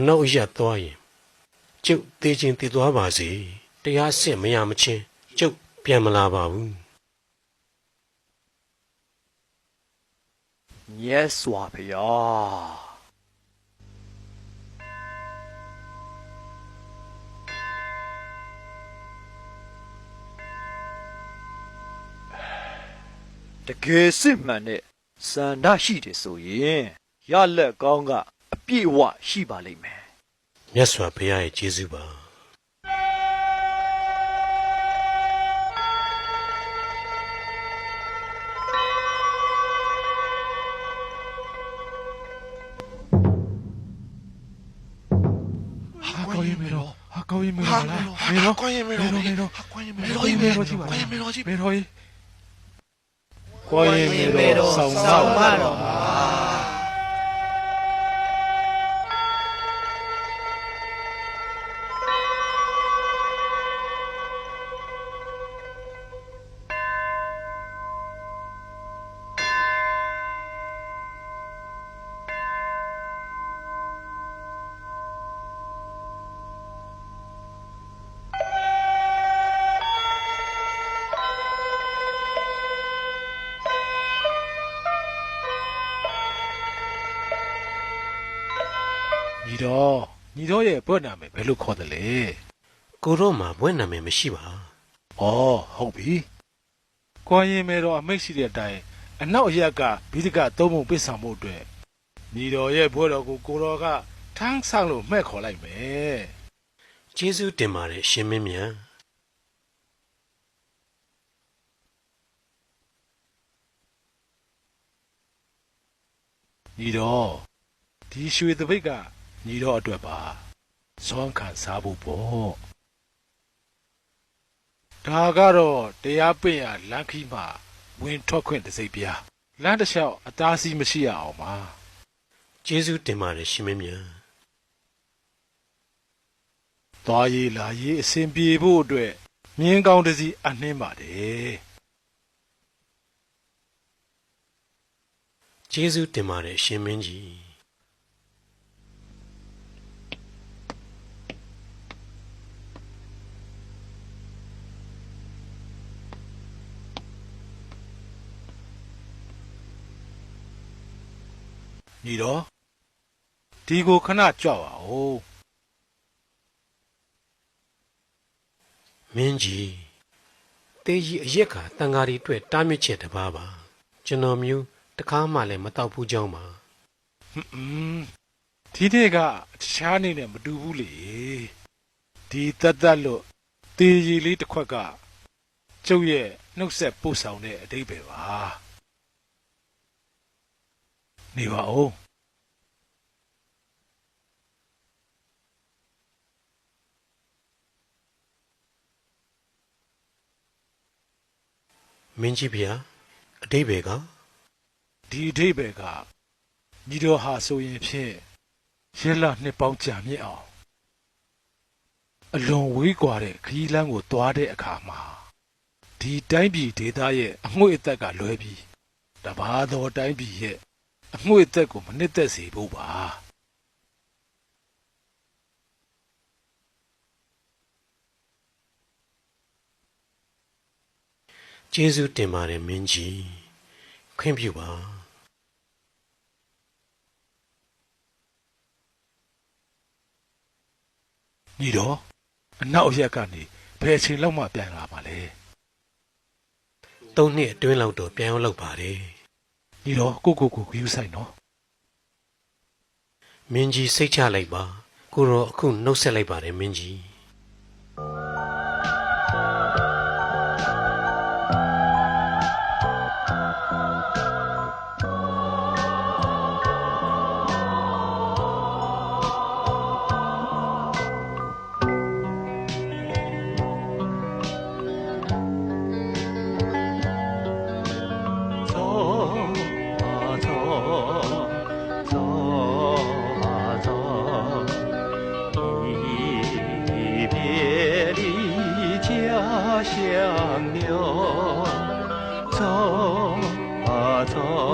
အနောက်အရက်သွားရင်ကျုပ်သေးချင်းတည်သွားပါစေတရားစစ်မရမချင်းကျုပ်ပြန်မလာပါဘူးမြတ်စွာဘုရားတကယ်စစ်မှန်တဲ့စန္ဒရှိတယ်ဆိုရင်ရလက်ကောင်းကအ ပြည့်အဝရှိပါလိမ့်မယ်မြတ်စွာဘုရားရဲ့ကျေးဇူးပါဟာကောင်းရင်မေတော့ဟာကောင်းရင်မေတော့လားမေတော့ကွာရင်မေတော့မေတော့ကွာရင်မေမေတော့တော့မေတော့ကြည့်ပါကွာရင်မေတော့ကြည့်မေတော့ကြီးကိုရင်မေတော်ဆောင်ဆောင်ပါတော် ညီတော်ညီတော်ရဲ့ဘွဲ့နာမည်ဘယ်လိုခေါ်တယ်လဲကိုတော့မှဘွဲ့နာမည်မရှိပါဩဟုတ်ပြီကိုရင်မေတော့အမိတ်ရှိတဲ့အတိုင်းအနောက်အရက်ကဘိဒကသုံးပုံပစ်ဆောင်မှုအတွက်ညီတော်ရဲ့ဘွဲ့တော်ကိုကိုတော်ကထမ်းဆောင်လို့မှဲ့ခေါ်လိုက်မယ်ကျေးဇူးတင်ပါတယ်ရှင်မင်းမြတ်ညီတော်ဒီရွှေတပိတ်က ညီတော်အတွက်ပါဇွမ်းခံစားဖို့ပေါ့ဒါကတော့တရားပင့်ရလမ်းခီးမှာဝင်ထွက်ခွင့်တစ်စိတ်ပြားလမ်းတစ်လျှောက်အသားစီးမရှိရအောင်ပါကျေးဇူးတင်ပါတယ်ရှင်မင်းမြတ်သွားရေးလာရေးအစဉ်ပြေဖို့အတွက်မြင်းကောင်းတစ်စီးအနှင်းပါတယ်ကျေးဇူးတင်ပါတယ်ရှင်မင်းကြီး ညီတော်ဒီကိုခဏကြွပါဦးမင်းကြီးတေးကြီးအရက်ကတန်ဃာတွေအတွက်တားမြစ်ချက်တစ်ပါးပါကျွန်တော်မျိုးတကားမှလည်းမတောက်ဘူးကြောင်းပါဟွန်းဒီနေ့ကတခြားနေ့နဲ့မတူဘူးလေဒီတတ်တတ်လို့တေးကြီးလေးတစ်ခွက်ကကျုပ်ရဲ့နှုတ်ဆက်ပို့ဆောင်တဲ့အတိတ်ပဲပါ နေပါဦးမင်းကြီးဗျာအတိတ်ပဲကဒီအတိတ်ပဲကညီတော်ဟာဆိုရင်ဖြင့်ရဲလနှစ်ပေါင်းကြာမြင့်အောင်အလွန်ဝေးကွာတဲ့ခရီးလမ်းကိုသွားတဲ့အခါမှာဒီတိုင်းပြည်ဒေသရဲ့အငွေ့အသက်ကလွဲပြီးတဘာတော်တိုင်းပြည်ရဲ့ အငွေ့အသက်ကိုမနစ်သက်စေဖို့ပါကျေးဇူးတင်ပါတယ်မင်းကြီးခွင့်ပြုပါညီတော်အနောက်အရက်ကနေဘယ်အချိန်လောက်မှပြန်လာပါလဲသုံးနှစ်အတွင်းလောက်တော့ပြန်ရောက်လောက်ပါတယ် ဒီတော့ကိုကိုကိုဂယူဆိုင်နော်မင်းကြီးစိတ်ချလိုက်ပါကိုတော့အခုနှုတ်ဆက်လိုက်ပါတယ်မင်းကြီး 더